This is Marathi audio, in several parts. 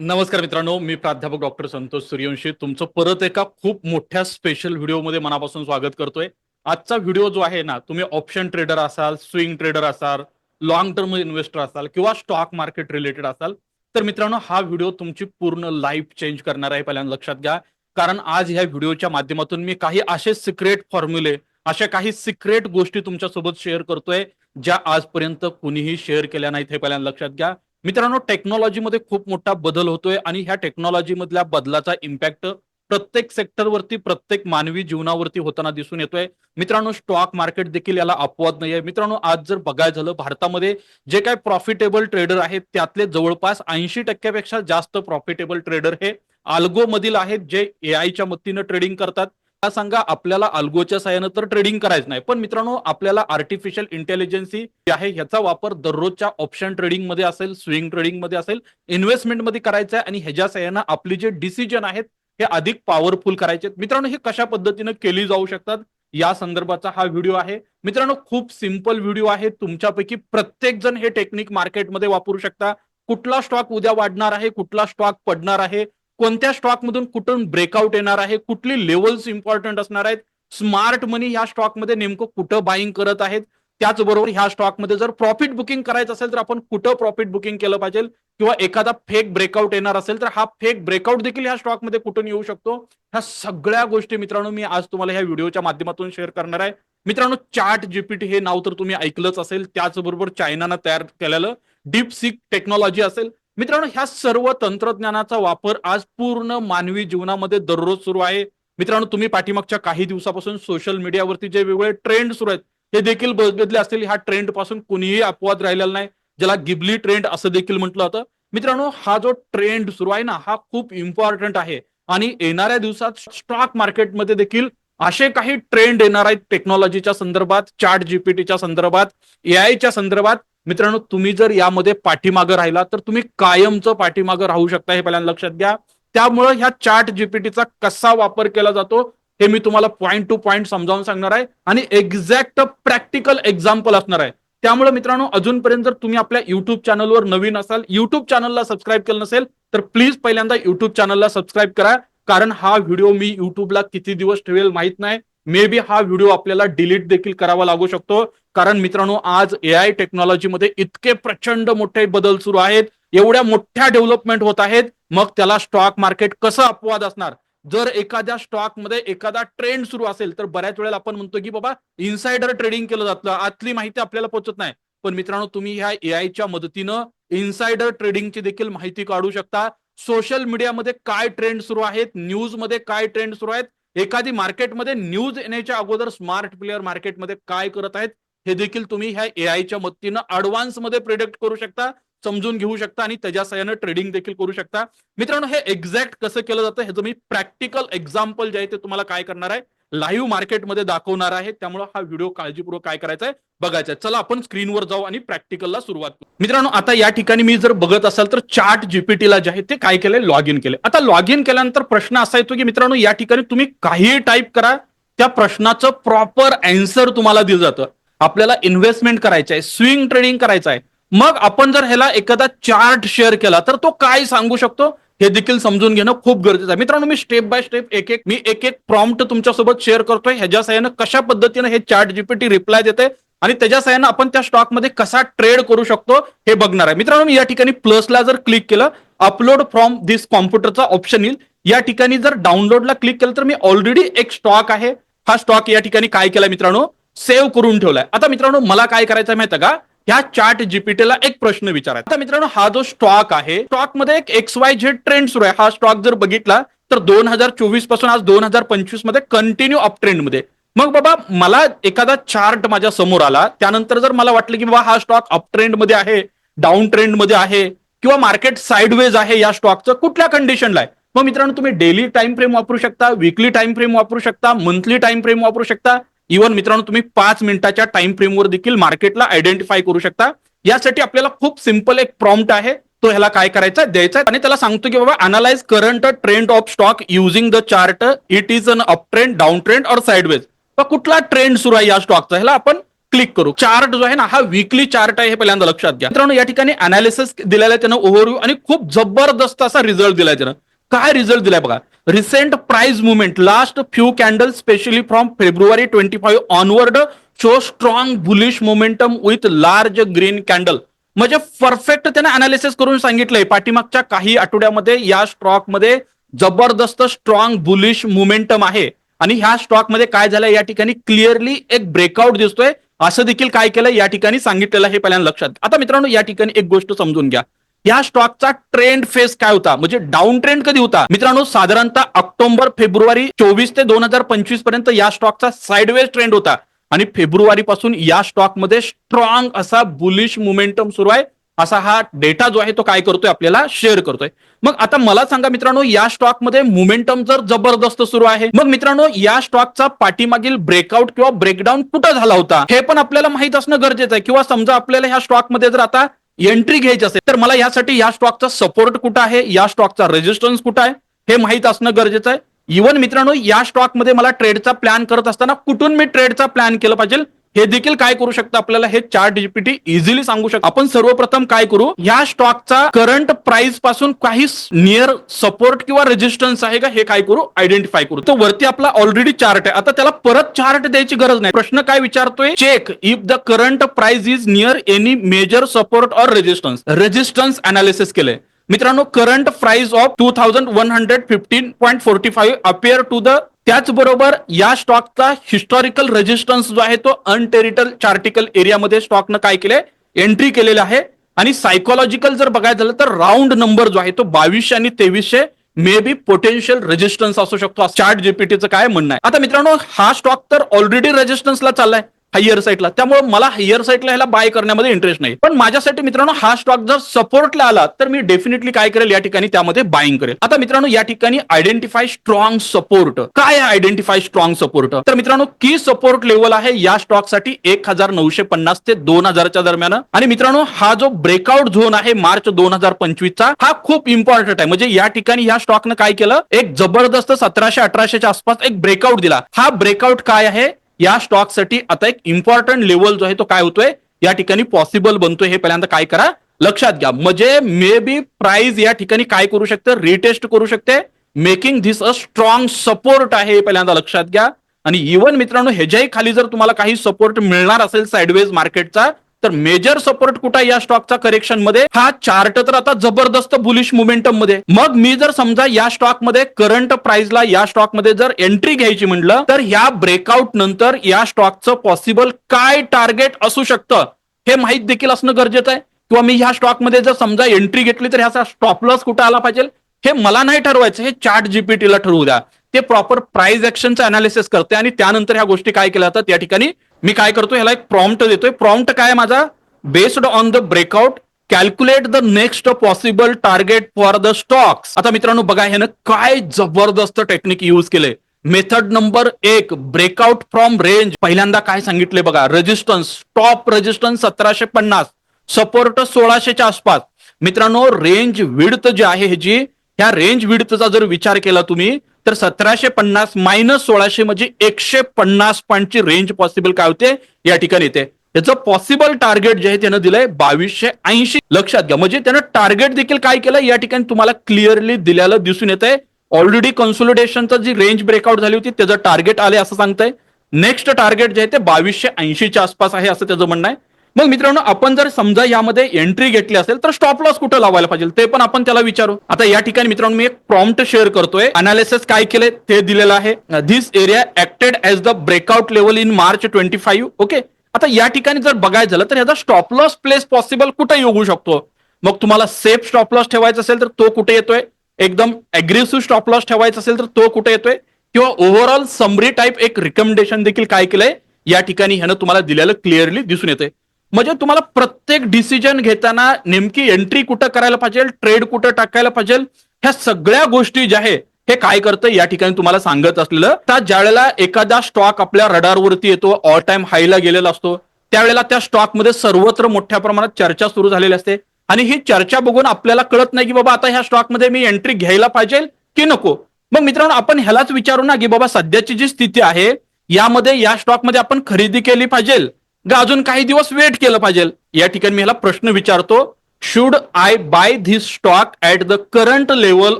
नमस्कार मित्रांनो मी प्राध्यापक डॉक्टर संतोष सूर्यवंशी. तुमचं परत एका खूप मोठ्या स्पेशल व्हिडिओमध्ये मनापासून स्वागत करतोय. आजचा व्हिडिओ जो आहे ना तुम्ही ऑप्शन ट्रेडर असाल स्विंग ट्रेडर असाल लॉंग टर्म इन्व्हेस्टर असाल किंवा स्टॉक मार्केट रिलेटेड असाल तर मित्रांनो हा व्हिडिओ तुमची पूर्ण लाईफ चेंज करणार आहे पहिल्यांदा लक्षात घ्या. कारण आज ह्या व्हिडिओच्या माध्यमातून मी काही असे सिक्रेट फॉर्म्युले अशा काही सिक्रेट गोष्टी तुमच्यासोबत शेअर करतोय ज्या आजपर्यंत कुणीही शेअर केल्या नाहीत हे पहिल्यांदा लक्षात घ्या. मित्रांनो टेक्नॉलॉजीमध्ये खूप मोठा बदल होतोय आणि ह्या टेक्नॉलॉजीमधल्या बदलाचा इम्पॅक्ट प्रत्येक सेक्टरवरती प्रत्येक मानवी जीवनावरती होताना दिसून येतोय. मित्रांनो स्टॉक मार्केट देखील याला अपवाद नाही आहे मित्रांनो आज जर बघायला झालं भारतामध्ये जे काय प्रॉफिटेबल ट्रेडर आहेत त्यातले जवळपास ऐंशी टक्क्यापेक्षा जास्त प्रॉफिटेबल ट्रेडर हे आल्गो मधील आहेत जे ए आयच्या मदतीनं ट्रेडिंग करतात. सांगा आपल्याला अल्गोच्या सहाय्यानं तर ट्रेडिंग करायचं नाही. पण मित्रांनो आपल्याला आर्टिफिशियल इंटेलिजन्सी जी आहे ह्याचा वापर दररोजच्या ऑप्शन ट्रेडिंगमध्ये असेल स्विंग ट्रेडिंगमध्ये असेल इन्व्हेस्टमेंटमध्ये करायचा आहे आणि ह्याच्या सहाय्यानं आपली जे डिसिजन आहेत हे अधिक पॉवरफुल करायचे मित्रांनो हे कशा पद्धतीनं केली जाऊ शकतात या संदर्भाचा हा व्हिडिओ आहे. मित्रांनो खूप सिंपल व्हिडिओ आहे. तुमच्यापैकी प्रत्येक जण हे टेक्निक मार्केटमध्ये वापरू शकता. कुठला स्टॉक उद्या वाढणार आहे कुठला स्टॉक पडणार आहे कोणत्या स्टॉक मधून कुठून ब्रेकआउट येणार आहे कुठली लेवल्स इम्पॉर्टंट असणार आहेत स्मार्ट मनी ह्या स्टॉकमध्ये नेमकं कुठं बाईंग करत आहेत त्याचबरोबर ह्या स्टॉकमध्ये जर प्रॉफिट बुकिंग करायचं असेल तर आपण कुठं प्रॉफिट बुकिंग केलं पाहिजे किंवा एखादा फेक ब्रेकआउट येणार असेल तर हा फेक ब्रेकआउट देखील ह्या स्टॉकमध्ये कुठून येऊ शकतो? ह्या सगळ्या गोष्टी मित्रांनो मी आज तुम्हाला ह्या व्हिडिओच्या माध्यमातून शेअर करणार आहे. मित्रांनो चार्ट जीपीटी हे नाव तर तुम्ही ऐकलंच असेल त्याचबरोबर चायनानं तयार केलेलं डीप सिक टेक्नॉलॉजी असेल मित्रांनो ह्या सर्व तंत्रज्ञानाचा वापर आज पूर्ण मानवी जीवनामध्ये दररोज सुरू आहे. मित्रांनो तुम्ही पाठीमागच्या काही दिवसापासून सोशल मीडियावरती जे वेगवेगळे ट्रेंड सुरू आहेत हे देखील बघितले असतील. ह्या ट्रेंडपासून कुणीही अपवाद राहिलेला नाही. ज्याला गिबली ट्रेंड असं देखील म्हटलं होतं. मित्रांनो हा जो ट्रेंड सुरू आहे ना हा खूप इम्पॉर्टंट आहे. आणि येणाऱ्या दिवसात स्टॉक मार्केटमध्ये देखील असे काही ट्रेंड येणार आहेत टेक्नॉलॉजीच्या संदर्भात चार्ट जीपीटीच्या संदर्भात एआयच्या संदर्भात. मित्रांनो तुम्ही जर यामध्ये पाठीमागं राहिला तर तुम्ही कायमचं पाठीमागं राहू शकता हे पहिल्यांदा लक्षात घ्या. त्यामुळं ह्या चार्ट जीपीटीचा कसा वापर केला जातो हे मी तुम्हाला पॉईंट टू पॉईंट समजावून सांगणार आहे. आणि एक्झॅक्ट प्रॅक्टिकल एक्झाम्पल असणार आहे. त्यामुळे मित्रांनो अजूनपर्यंत जर तुम्ही आपल्या युट्यूब चॅनलवर नवीन असाल युट्यूब चॅनलला सबस्क्राईब केलं नसेल तर प्लीज पहिल्यांदा युट्यूब चॅनलला सबस्क्राईब करा. कारण हा व्हिडिओ मी युट्यूबला किती दिवस ठेवेल माहीत नाही. मे बी हा व्हिडिओ आपल्याला डिलीट देखील करावा लागू शकतो. कारण मित्रांनो आज ए आय टेक्नॉलॉजीमध्ये इतके प्रचंड मोठे बदल सुरू आहेत. एवढ्या मोठ्या डेव्हलपमेंट होत आहेत. मग त्याला स्टॉक मार्केट कसं अपवाद असणार? जर एखाद्या स्टॉकमध्ये एखादा ट्रेंड सुरू असेल तर बऱ्याच वेळेला आपण म्हणतो की बाबा इन्सायडर ट्रेडिंग केलं जातं. आतली माहिती आपल्याला पोहोचत नाही. पण मित्रांनो तुम्ही ह्या एआयच्या मदतीनं इन्सायडर ट्रेडिंगची देखील माहिती काढू शकता. सोशल मीडियामध्ये काय ट्रेंड सुरू आहेत? न्यूजमध्ये काय ट्रेंड सुरू आहेत? एखादी मार्केटमध्ये न्यूज येण्याच्या अगोदर स्मार्ट प्लेअर मार्केटमध्ये काय करत आहेत? हे देखील तुम्ही ह्या एआयच्या मदतीनं अडव्हान्समध्ये प्रिडिक्ट करू शकता समजून घेऊ शकता आणि त्याच्या सहाय्यानं ट्रेडिंग देखील करू शकता. मित्रांनो हे एक्झॅक्ट कसं केलं जातं ह्याचं मी प्रॅक्टिकल एक्झाम्पल जे आहे ते तुम्हाला काय करणार आहे लाईव्ह मार्केटमध्ये दाखवणार आहे. त्यामुळे हा व्हिडिओ काळजीपूर्वक काय करायचा आहे बघायचा आहे. चला आपण स्क्रीनवर जाऊ आणि प्रॅक्टिकलला सुरुवात करू. मित्रांनो आता या ठिकाणी मी जर बघत असाल तर चार्ट जीपीटीला जे आहे ते काय केलंय? लॉग इन केले आता लॉग इन केल्यानंतर प्रश्न असा येतो की मित्रांनो या ठिकाणी तुम्ही काहीही टाईप करा त्या प्रश्नाचं प्रॉपर अँसर तुम्हाला दिलं जातं. आपल्याला इन्व्हेस्टमेंट करायचं आहे स्विंग ट्रेडिंग करायचं आहे मग आपण जर ह्याला एखादा चार्ट शेअर केला तर तो काय सांगू शकतो? हे देखील समजून घेणं खूप गरजेचं आहे. मित्रांनो मी स्टेप बाय स्टेप एक एक मी एक एक प्रॉम्प्ट तुमच्यासोबत शेअर करतोय. ह्याच्या सहाय्यानं कशा पद्धतीनं हे चार्ट जीपीटी रिप्लाय देते आणि त्याच्या सहाय्यानं आपण त्या स्टॉकमध्ये कसा ट्रेड करू शकतो हे बघणार आहे. मित्रांनो मी या ठिकाणी प्लसला जर क्लिक केलं अपलोड फ्रॉम दिस कॉम्प्युटरचा ऑप्शन येईल. या ठिकाणी जर डाउनलोडला क्लिक केलं तर मी ऑलरेडी एक स्टॉक आहे. हा स्टॉक या ठिकाणी काय केला मित्रांनो? सेव्ह करून ठेवलाय. आता मित्रांनो मला काय करायचं माहिती का? ह्या चार्ट जीपीटीला एक प्रश्न विचारायचा. आता मित्रांनो हा जो स्टॉक आहे स्टॉकमध्ये एक एक्स वाय झेड ट्रेंड सुरू आहे. हा स्टॉक जर बघितला तर दोन हजार चोवीसपासून आज दोन हजार पंचवीसमध्ये कंटिन्यू अप ट्रेंडमध्ये. मग बाबा मला एखादा चार्ट माझ्यासमोर आला. त्यानंतर जर मला वाटलं की बाबा हा स्टॉक अप ट्रेंडमध्ये आहे डाऊन ट्रेंडमध्ये आहे किंवा मार्केट साईडवेज आहे या स्टॉकचं कुठल्या कंडिशनला आहे? मग मित्रांनो तुम्ही डेली टाइम फ्रेम वापरू शकता विकली टाइम फ्रेम वापरू शकता मंथली टाइम फ्रेम वापरू शकता इव्हन मित्रांनो तुम्ही पाच मिनिटाच्या टाइम फ्रेमवर देखील मार्केटला आयडेंटिफाय करू शकता. यासाठी आपल्याला खूप सिंपल एक प्रॉम्प्ट आहे. तो ह्याला काय करायचा द्यायचा आणि त्याला सांगतो की बाबा analyse current trend of stock using the chart it is an up trend down trend और साइडवेज कुठला ट्रेंड सुरू आहे या स्टॉकचा ह्याला आपण क्लिक करू. चार्ट जो आहे ना हा वीकली चार्ट आहे हे पहिल्यांदा लक्षात घ्या. मित्रांनो या ठिकाणी अनालिसिस दिलेला आहे त्यानं ओव्हरव्ह्यू आणि खूप जबरदस्त असा रिझल्ट दिलाय त्यानं. काय रिझल्ट दिलाय बघा? Recent price movement last few candle specially from February twenty five onward show strong bullish momentum with large green candle म्हणजे परफेक्ट त्याने अनालिसिस करून सांगितलंय. पाठीमागच्या काही आठवड्यामध्ये या स्टॉकमध्ये जबरदस्त स्ट्रॉंग बुलिश मुमेंटम आहे. आणि ह्या स्टॉकमध्ये काय झालं या ठिकाणी क्लिअरली एक ब्रेकआउट दिसतोय. असं देखील काय केलं या ठिकाणी सांगितलेलं हे पहिल्यांदा लक्षात. आता मित्रांनो या ठिकाणी एक गोष्ट समजून घ्या. या स्टॉकचा ट्रेंड फेस काय होता? म्हणजे डाऊन ट्रेंड कधी होता? मित्रांनो साधारणतः ऑक्टोबर फेब्रुवारी चोवीस ते दोन हजार पंचवीसपर्यंत या स्टॉकचा साईडवेज ट्रेंड होता. आणि फेब्रुवारी पासून या स्टॉकमध्ये स्ट्रॉंग असा बुलिश मोमेंटम सुरू आहे. असा हा डेटा जो आहे तो काय करतोय आपल्याला? शेअर करतोय. मग आता मला सांगा मित्रांनो या स्टॉकमध्ये मुमेंटम जर जबरदस्त सुरू आहे मग मित्रांनो या स्टॉकचा पाठीमागील ब्रेकआउट किंवा ब्रेकडाऊन कुठं झाला होता? हे पण आपल्याला माहीत असणं गरजेचं आहे. किंवा समजा आपल्याला ह्या स्टॉकमध्ये जर आता एंट्री घ्यायची असेल तर मला यासाठी या स्टॉकचा सपोर्ट कुठं आहे या स्टॉकचा रेजिस्टन्स कुठं आहे हे माहीत असणं गरजेचं आहे. इव्हन मित्रांनो या स्टॉकमध्ये मला ट्रेडचा प्लॅन करत असताना कुठून मी ट्रेडचा प्लॅन केलं पाहिजे हे देखील काय करू शकतं आपल्याला? हे चार्ट जीपीटी इझिली सांगू शकतो. आपण सर्वप्रथम काय करू? या स्टॉकचा करंट प्राइसपासून काही नियर सपोर्ट किंवा रेजिस्टन्स आहे का? हे काय करू? आयडेंटिफाय करू. तर वरती आपला ऑलरेडी चार्ट आहे. आता त्याला परत चार्ट द्यायची गरज नाही. प्रश्न काय विचारतोय? Check if the current price is near any major support or resistance resistance analysis केलंय. मित्रांनो current price of two thousand one hundred fifteen point forty five appear to the त्याचबरोबर या स्टॉकचा हिस्टॉरिकल रेजिस्टन्स जो आहे तो अनटेरिटल चार्टिकल एरियामध्ये स्टॉकनं काय केलंय? एंट्री केलेलं आहे. आणि सायकोलॉजिकल जर बघायचं झालं तर राऊंड नंबर जो आहे तो बावीसशे आणि तेवीसशे मे बी पोटेन्शियल रेजिस्टन्स असू शकतो. चार्ट जीपीटीचं काय म्हणणं आहे? आता मित्रांनो हा स्टॉक तर ऑलरेडी रेजिस्टन्सला चाललाय. हायर साईटला त्यामुळे मला हायर साईटला ह्याला बाय करण्यामध्ये इंटरेस्ट नाही. पण माझ्यासाठी मित्रांनो हा स्टॉक जर सपोर्टला आला तर मी डेफिनेटली काय करेल या ठिकाणी? त्यामध्ये बाईंग करेल. आता मित्रांनो या ठिकाणी आयडेंटिफाय स्ट्रॉंग सपोर्ट काय आयडेंटिफाय स्ट्रॉंग सपोर्ट तर मित्रांनो की सपोर्ट लेवल आहे या स्टॉकसाठी एक हजार नऊशे पन्नास ते दोन हजारच्या दरम्यान. आणि मित्रांनो हा जो ब्रेकआउट झोन आहे मार्च दोन हजार पंचवीसचा हा खूप इम्पॉर्टंट आहे. म्हणजे या ठिकाणी या स्टॉकनं काय केलं? एक जबरदस्त सतराशे अठराशेच्या आसपास एक ब्रेकआउट दिला. हा ब्रेकआउट काय आहे? या स्टॉकसाठी आता एक इम्पॉर्टंट लेवल जो आहे तो काय होतोय? या ठिकाणी पॉसिबल बनतोय. हे पहिल्यांदा काय करा? लक्षात घ्या. म्हणजे मे बी प्राइस या ठिकाणी काय करू शकते? रिटेस्ट करू शकते. Making this a strong support आहे हे पहिल्यांदा लक्षात घ्या. आणि इव्हन मित्रांनो ह्याच्याही खाली जर तुम्हाला काही सपोर्ट मिळणार असेल साईडवेज मार्केटचा तर मेजर सपोर्ट कुठं या स्टॉकचा करेक्शनमध्ये? हा चार्ट तर आता जबरदस्त बुलिश मोमेंटममध्ये. मग मी जर समजा या स्टॉकमध्ये करंट प्राइसला या स्टॉकमध्ये जर एंट्री घ्यायची म्हटलं तर ह्या ब्रेकआउट नंतर या स्टॉकचं पॉसिबल काय टार्गेट असू शकतं? हे माहीत देखील असणं गरजेचं आहे. किंवा मी ह्या स्टॉकमध्ये जर समजा एंट्री घेतली तर ह्याचा स्टॉप लॉस कुठं आला पाहिजे? हे मला नाही ठरवायचं. हे चार्ट जीपीटीला ठरवू द्या. ते प्रॉपर प्राइस ऍक्शनचं अनालिसिस करते आणि त्यानंतर ह्या गोष्टी काय केल्या जातात? या ठिकाणी मी काय करतो ह्याला एक प्रॉम्प्ट देतोय. प्रॉम्प्ट काय माझा? Based on the breakout calculate the next possible target for the stocks आता मित्रांनो बघा ह्यानं काय जबरदस्त टेक्निक यूज केले. मेथड नंबर एक ब्रेकआउट फ्रॉम रेंज पहिल्यांदा काय सांगितले बघा रेजिस्टन्स टॉप रेजिस्टन्स सतराशे पन्नास सपोर्ट सोळाशेच्या आसपास. मित्रांनो रेंज विड्थ जी आहे ह्याची ह्या रेंज विडतचा जर विचार केला तुम्ही तर सतराशे पन्नास मायनस सोळाशे म्हणजे एकशे पन्नास पॉईंटची रेंज पॉसिबल काय होते? या ठिकाणी येते. याचं पॉसिबल टार्गेट जे आहे त्यानं दिलंय बावीसशे ऐंशी. लक्षात घ्या. म्हणजे त्यानं टार्गेट देखील काय केलं या ठिकाणी तुम्हाला क्लिअरली दिल्याला दिसून येत आहे ऑलरेडी कन्सोलिडेशनचं जी रेंज ब्रेकआउट झाली होती त्याचं टार्गेट आले असं सांगतंय. नेक्स्ट टार्गेट जे आहे ते बावीसशे ऐंशीच्या आसपास आहे असं त्याचं म्हणणं आहे. मग मित्रांनो आपण जर समजा यामध्ये एंट्री घेतली असेल तर स्टॉप लॉस कुठं लावायला पाहिजे? ते पण आपण त्याला विचारू. आता या ठिकाणी मित्रांनो मी एक प्रॉम्प्ट शेअर करतोय. अनालिसिस काय केले ते दिलेलं आहे. This area acted as the breakout level in March twenty five okay आता या ठिकाणी जर बघायचं झालं तर ह्याचा स्टॉप लॉस प्लेस पॉसिबल कुठे येऊ शकतो. मग तुम्हाला सेफ स्टॉप लॉस ठेवायचा असेल तर तो कुठे येतोय? एकदम अग्रेसिव्ह स्टॉप लॉस ठेवायचा असेल तर तो कुठे येतोय? किंवा ओव्हरऑल समरी टाईप एक रिकमेंडेशन देखील काय केलंय? या ठिकाणी ह्यानं तुम्हाला दिलेलं क्लिअरली दिसून येते म्हणजे तुम्हाला प्रत्येक डिसिजन घेताना नेमकी एंट्री कुठं करायला पाहिजे ट्रेड कुठं टाकायला पाहिजे ह्या सगळ्या गोष्टी ज्या आहे हे काय करतं या ठिकाणी तुम्हाला सांगत असलेलं. तर ज्यावेळेला एखादा स्टॉक आपल्या रडारवरती येतो ऑल टाइम हायला गेलेला असतो त्यावेळेला त्या स्टॉकमध्ये सर्वत्र मोठ्या प्रमाणात चर्चा सुरू झालेली असते. आणि ही चर्चा बघून आपल्याला कळत नाही की बाबा आता ह्या स्टॉकमध्ये मी एंट्री घ्यायला पाहिजे की नको. मग मित्रांनो आपण ह्यालाच विचारू ना की बाबा सध्याची जी स्थिती आहे यामध्ये या स्टॉकमध्ये आपण खरेदी केली पाहिजे. अजून काही दिवस वेट केलं पाहिजे. या ठिकाणी मी ह्याला प्रश्न विचारतो should I buy this stock at the current level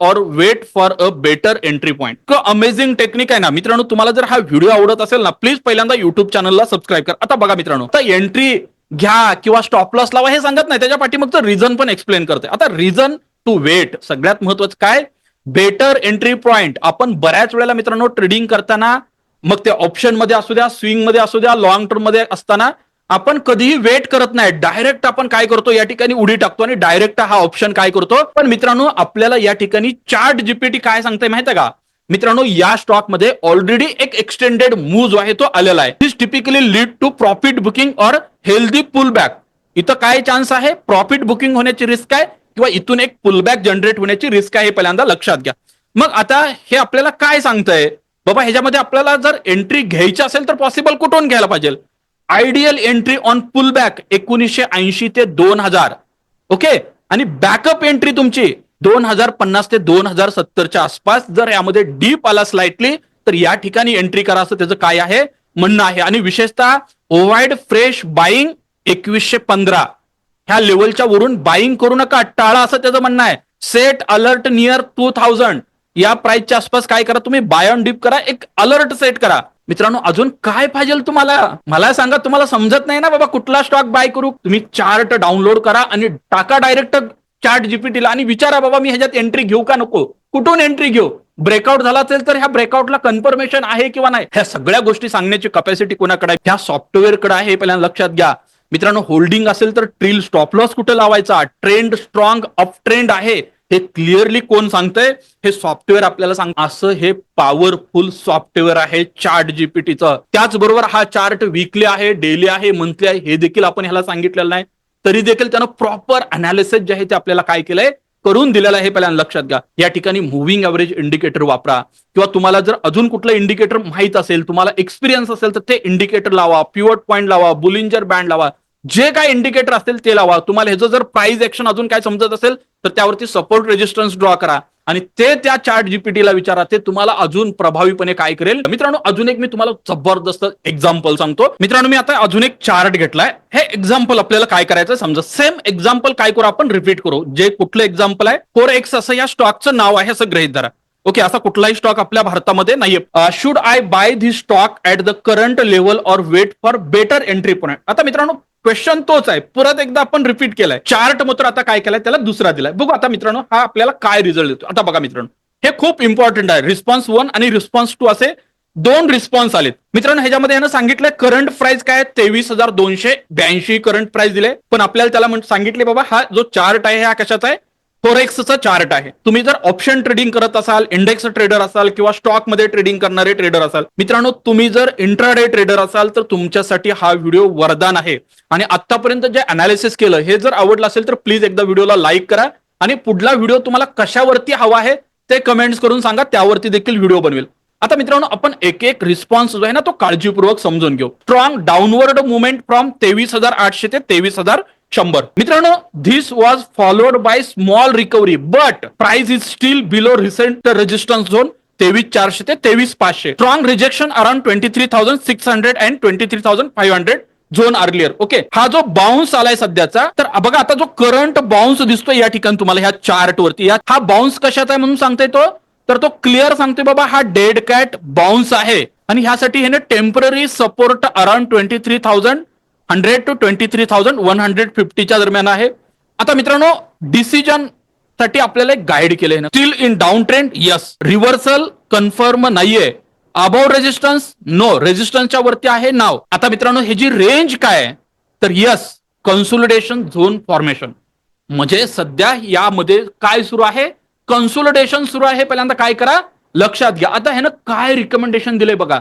or wait for a better entry point amazing technique आहे ना. मित्रांनो तुम्हाला जर हा व्हिडिओ आवडत असेल ना प्लीज पहिल्यांदा युट्यूब चॅनलला सबस्क्राईब करा. आता बघा मित्रांनो आता एंट्री घ्या किंवा स्टॉप लॉस लावा हे सांगत नाही. त्याच्या पाठीमागचं रिझन पण एक्सप्लेन करते. आता रिझन टू वेट सगळ्यात महत्वाचं काय? बेटर एंट्री पॉईंट आपण बऱ्याच वेळेला मित्रांनो ट्रेडिंग करताना मग ते ऑप्शनमध्ये असू द्या स्विंगमध्ये असू द्या लॉंग टर्ममध्ये असताना आपण कधीही वेट करत नाही. डायरेक्ट आपण काय करतो? या ठिकाणी उडी टाकतो आणि डायरेक्ट हा ऑप्शन काय करतो? पण मित्रांनो आपल्याला या ठिकाणी चार्ट जीपीटी काय सांगते माहिती आहे का? मित्रांनो या स्टॉकमध्ये ऑलरेडी एक एक्सटेंडेड मूव जो आहे तो आलेला आहे. This typically lead to profit booking और हेल्दी पुल बॅक इथं काय चान्स आहे? प्रॉफिट बुकिंग होण्याची रिस्क आहे किंवा इथून एक पुलबॅक जनरेट होण्याची रिस्क आहे पहिल्यांदा लक्षात घ्या. मग आता हे आपल्याला काय सांगतंय? बाबा ह्याच्यामध्ये आपल्याला जर एंट्री घ्यायची असेल तर पॉसिबल कुठून घ्यायला पाहिजे? Ideal entry on pull back एकोणीसशे ऐंशी ते दोन हजार. ओके आणि बॅकअप एंट्री तुमची दोन हजार पन्नास ते दोन हजार सत्तरच्या आसपास जर यामध्ये डीप आला स्लाइटली तर या ठिकाणी एंट्री करा असं त्याचं काय आहे? म्हणणं आहे. आणि विशेषतः ओवाइड फ्रेश बाईंग एकवीसशे पंधरा. ह्या लेवलच्या वरून बाईंग करू नका. टाळा असं त्याचं म्हणणं आहे. Set alert near two thousand या प्राइसच्या आसपास काय करा तुम्ही बाय ऑन डीप करा एक अलर्ट सेट करा. मित्रांनो अजून काय पाहिजे तुम्हाला? मला सांगा तुम्हाला समजत नाही ना बाबा कुठला स्टॉक बाय करू? तुम्ही चार्ट डाउनलोड करा आणि टाका डायरेक्ट चार्ट जीपीटीला आणि विचारा बाबा मी ह्याच्यात एंट्री घेऊ का नको? कुठून एंट्री घेऊ? ब्रेकआउट झाला असेल तर ह्या ब्रेकआउटला कन्फर्मेशन आहे किंवा नाही? ह्या सगळ्या गोष्टी सांगण्याची कपॅसिटी कोणाकडे? आहे ह्या सॉफ्टवेअरकडे आहे हे पहिल्यांदा लक्षात घ्या. मित्रांनो होल्डिंग असेल तर ट्रिल स्टॉप लॉस कुठे लावायचा? ट्रेंड स्ट्रॉंग अप ट्रेंड आहे. हे क्लिअरली कोण सांगतंय? हे सॉफ्टवेअर आपल्याला सांग असं हे पॉवरफुल सॉफ्टवेअर आहे चार्ट जीपीटीचं. त्याचबरोबर हा चार्ट वीकली आहे डेली आहे मंथली आहे हे देखील आपण ह्याला सांगितलेलं नाही. तरी देखील त्यानं प्रॉपर अनालिसिस जे आहे ते आपल्याला काय केलंय? करून दिलेलं आहे पहिल्यांदा लक्षात घ्या. या ठिकाणी मुव्हिंग एव्हरेज इंडिकेटर वापरा. किंवा तुम्हाला जर अजून कुठलं इंडिकेटर माहीत असेल तुम्हाला एक्सपिरियन्स असेल तर ते इंडिकेटर लावा प्युअर पॉईंट लावा बुलिंजर बँड लावा. जे काय इंडिकेटर असेल ते लावा. तुम्हाला ह्याचं जर प्राइस ऍक्शन अजून काय समजत असेल तर त्यावरती सपोर्ट रेजिस्टन्स ड्रॉ करा. आणि ते त्या चार्ट जीपीटीला विचारा. ते तुम्हाला अजून प्रभावीपणे काय करेल. मित्रांनो अजून एक मी तुम्हाला जबरदस्त एक्झाम्पल सांगतो. मित्रांनो मी आता अजून एक चार्ट घेतलाय. हे एक्झाम्पल आपल्याला काय करायचं समजा. सेम एक्झाम्पल काय करू आपण? रिपीट करू. जे कुठलं एक्झाम्पल आहे? फोर एक्स असं या स्टॉकचं नाव आहे असं गृहित धरा. ओके असा कुठलाही स्टॉक आपल्या भारतामध्ये नाहीये. Should I buy the stock at the current level और wait for better entry point आता मित्रांनो क्वेश्चन तोच आहे. परत एकदा आपण रिपीट केलाय. चार्ट मात्र आता काय केलाय? त्याला दुसरा दिलाय. बघू आता मित्रांनो हा आपल्याला काय रिझल्ट देतो? आता बघा मित्रांनो. हे खूप इम्पॉर्टंट आहे. रिस्पॉन्स वन आणि रिस्पॉन्स टू असे दोन रिस्पॉन्स आलेत. मित्रांनो ह्याच्यामध्ये यानं सांगितलंय करंट प्राइस काय तेवीस हजार दोनशे ब्याऐंशी करंट प्राइस दिले पण आपल्याला त्याला म्हण- सांगितले बाबा हा जो चार्ट आहे हा कशाचा आहे? फोरेक्सचा चार्ट आहे. तुम्ही जर ऑप्शन ट्रेडिंग करत असाल इंडेक्स ट्रेडर असाल किंवा स्टॉकमध्ये ट्रेडिंग करणारे ट्रेडर असाल मित्रांनो तुम्ही जर इंट्राडे ट्रेडर असाल तर तुमच्यासाठी हा व्हिडिओ वरदान आहे. आणि आतापर्यंत जे अनालिसिस केलं हे जर आवडलं असेल तर प्लीज एकदा व्हिडिओला लाईक करा. आणि पुढला व्हिडिओ तुम्हाला कशावरती हवा आहे ते कमेंट्स करून सांगा त्यावरती देखील व्हिडिओ बनवेल. आता मित्रांनो आपण एक एक रिस्पॉन्स जो आहे ना तो काळजीपूर्वक समजून घेऊ. स्ट्रॉंग डाऊनवर्ड मुवमेंट फ्रॉम तेवीस हजार आठशे ते तेवीस हजार शंभर. मित्रांनो this was followed by small recovery but price is still below recent resistance zone तेवीस चारशे ते तेवीस पाचशे. Strong rejection around twenty three thousand six hundred and twenty three thousand five hundred zone earlier okay हा जो बाउन्स आलाय सध्याचा तर बघा आता जो करंट बाउन्स दिसतोय या ठिकाणी तुम्हाला ह्या चार्ट वरती. या- हा बाउन्स कशाचा आहे म्हणून सांगता येतो तर तो क्लिअर सांगतोय बाबा हा डेड कॅट बाउन्स आहे. आणि ह्यासाठी ह्याने temporary support around twenty three thousand hundred to twenty three thousand one hundred फिफ्टीच्या दरम्यान आहे. आता मित्रांनो डिसिजनसाठी आपल्याला एक गाईड केलंय still in down trend yes reversal confirm नाहीये. अबाव रेजिस्टन्स नो रेजिस्टन्सच्या वरती आहे नाव आता मित्रांनो ह्याची रेंज काय तर यस कन्सोलिडेशन झोन फॉर्मेशन म्हणजे सध्या यामध्ये काय सुरू आहे? कन्सोलिडेशन सुरू आहे. पहिल्यांदा काय करा? लक्षात घ्या. आता ह्यानं काय रिकमेंडेशन दिले बघा.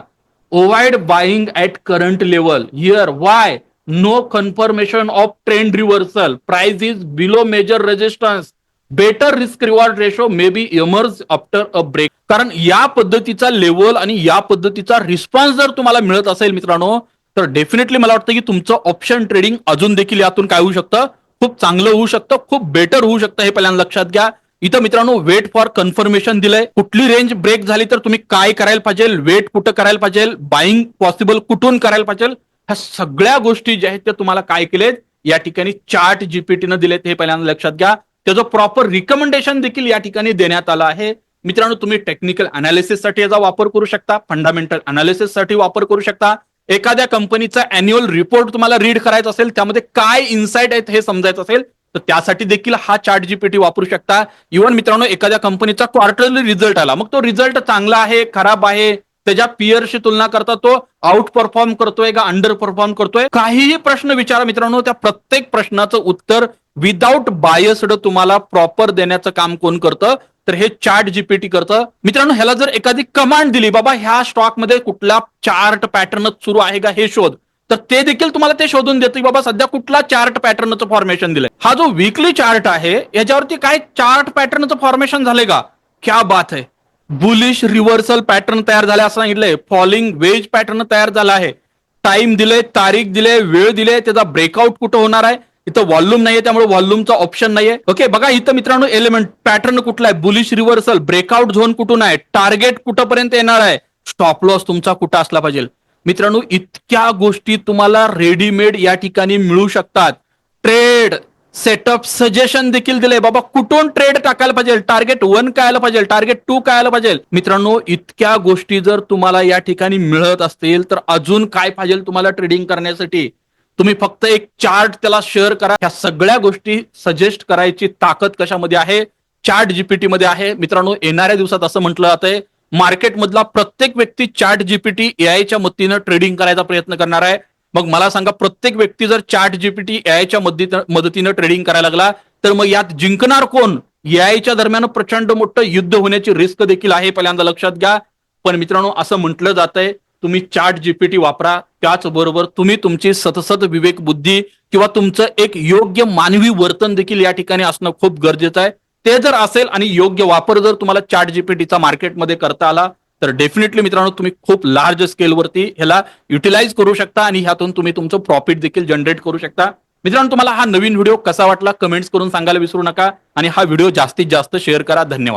Avoid buying at current level here why no confirmation of trend reversal price is below major resistance better risk reward ratio may be emerge after a break कारण या पद्धतीचा लेवल आणि या पद्धतीचा रिस्पॉन्स जर तुम्हाला मिळत असेल मित्रांनो तर डेफिनेटली मला वाटतं की तुमचं ऑप्शन ट्रेडिंग अजून देखील यातून काय होऊ शकतं? खूप चांगलं होऊ शकतं खूप बेटर होऊ शकतं हे पहिल्यांदा लक्षात घ्या. इथं मित्रांनो वेट फॉर कन्फर्मेशन दिलंय. कुठली रेंज ब्रेक झाली तर तुम्ही काय करायला पाहिजे? वेट कुठं करायला पाहिजे? बाईंग पॉसिबल कुठून करायला पाहिजे? ह्या सगळ्या गोष्टी ज्या आहेत त्या तुम्हाला काय केलेत? या ठिकाणी चार्ट जीपीटीनं दिलेत हे पहिल्यांदा लक्षात घ्या. त्याचं प्रॉपर रिकमेंडेशन देखील या ठिकाणी देण्यात आलं आहे. मित्रांनो तुम्ही टेक्निकल अनालिसिससाठी याचा वापर करू शकता फंडामेंटल अनालिसिससाठी वापर करू शकता. एखाद्या कंपनीचा अॅन्युअल रिपोर्ट तुम्हाला रीड करायचा असेल त्यामध्ये काय इन्साइट आहेत हे समजायचं असेल तर त्यासाठी देखील हा चार्ट जीपीटी वापरू शकता. इव्हन मित्रांनो एखाद्या कंपनीचा क्वार्टरली रिझल्ट आला. मग तो रिझल्ट चांगला आहे खराब आहे? त्याच्या पियरशी तुलना करता तो आउट परफॉर्म करतोय का अंडर परफॉर्म करतोय? काहीही प्रश्न विचारा मित्रांनो त्या प्रत्येक प्रश्नाचं उत्तर विदाऊट बायस्ड तुम्हाला प्रॉपर देण्याचं काम कोण करतं? तर हे चार्ट जीपीटी करतं. मित्रांनो ह्याला जर एखादी कमांड दिली बाबा ह्या स्टॉकमध्ये कुठला चार्ट पॅटर्न सुरू आहे का हे शोध. तर ते देखील तुम्हाला ते शोधून देते बाबा सध्या कुठला चार्ट पॅटर्नचं फॉर्मेशन दिलंय. हा जो वीकली चार्ट आहे याच्यावरती काय चार्ट पॅटर्नचं फॉर्मेशन झालंय का? क्या बात आहे. बुलिश रिव्हर्सल पॅटर्न तयार झाले असं सांगितलंय. फॉलिंग वेज पॅटर्न तयार झाला आहे. टाइम दिले तारीख दिले वेळ दिले त्याचा ब्रेकआउट कुठं होणार आहे? इथं व्हॉल्यूम नाहीये त्यामुळे व्हॉल्यूमचा ऑप्शन नाहीये. ओके बघा इथं मित्रांनो एलिमेंट पॅटर्न कुठला आहे? बुलिश रिव्हर्सल ब्रेकआउट झोन कुठून आहे? टार्गेट कुठंपर्यंत येणार आहे? स्टॉप लॉस तुमचा कुठं असला पाहिजे? मित्रांनो इतक्या गोष्टी तुम्हाला रेडीमेड या ठिकाणी मिळू शकतात. ट्रेड! सेटअप सजेशन देखील दिले बाबा कुठून ट्रेड टाकायला पाहिजे? टार्गेट वन काय आलं पाहिजे? टार्गेट टू काय आलं पाहिजे? मित्रांनो इतक्या गोष्टी जर तुम्हाला या ठिकाणी मिळत असतील तर अजून काय पाहिजे तुम्हाला ट्रेडिंग करण्यासाठी? तुम्ही फक्त एक चार्ट त्याला शेअर करा. ह्या सगळ्या गोष्टी सजेस्ट करायची ताकद कशामध्ये आहे? चार्ट जीपीटी मध्ये आहे. मित्रांनो येणाऱ्या दिवसात असं म्हटलं जातंय मार्केटमधला प्रत्येक व्यक्ती चार्ट जीपीटी एआयच्या मदतीनं ट्रेडिंग करायचा प्रयत्न करणार आहे. मग मला सांगा प्रत्येक व्यक्ती जर चॅट जीपीटी एआयच्या मदतीनं ट्रेडिंग करायला लागला तर मग यात जिंकणार कोण? एआयच्या दरम्यान प्रचंड मोठं युद्ध होण्याची रिस्क देखील आहे पहिल्यांदा लक्षात घ्या. पण मित्रांनो असं म्हटलं जात आहे तुम्ही चार्ट जीपीटी वापरा. त्याचबरोबर तुम्ही तुमची सतसत विवेक बुद्धी किंवा तुमचं एक योग्य मानवी वर्तन देखील या ठिकाणी असणं खूप गरजेचं आहे. ते जर असेल आणि योग्य वापर जर तुम्हाला चॅट जीपीटीचा मार्केटमध्ये करता आला तर डेफिनेटली मित्रांनो तुम्ही खूप लार्ज स्केलवरती ह्याला युटिलाइज करू शकता आणि ह्यातून तुम्ही तुमचं प्रॉफिट देखील जनरेट करू शकता. मित्रांनो तुम्हाला हा नवीन व्हिडिओ कसा वाटला कमेंट्स करून सांगायला विसरू नका आणि हा व्हिडिओ जास्तीत जास्त शेअर करा. धन्यवाद.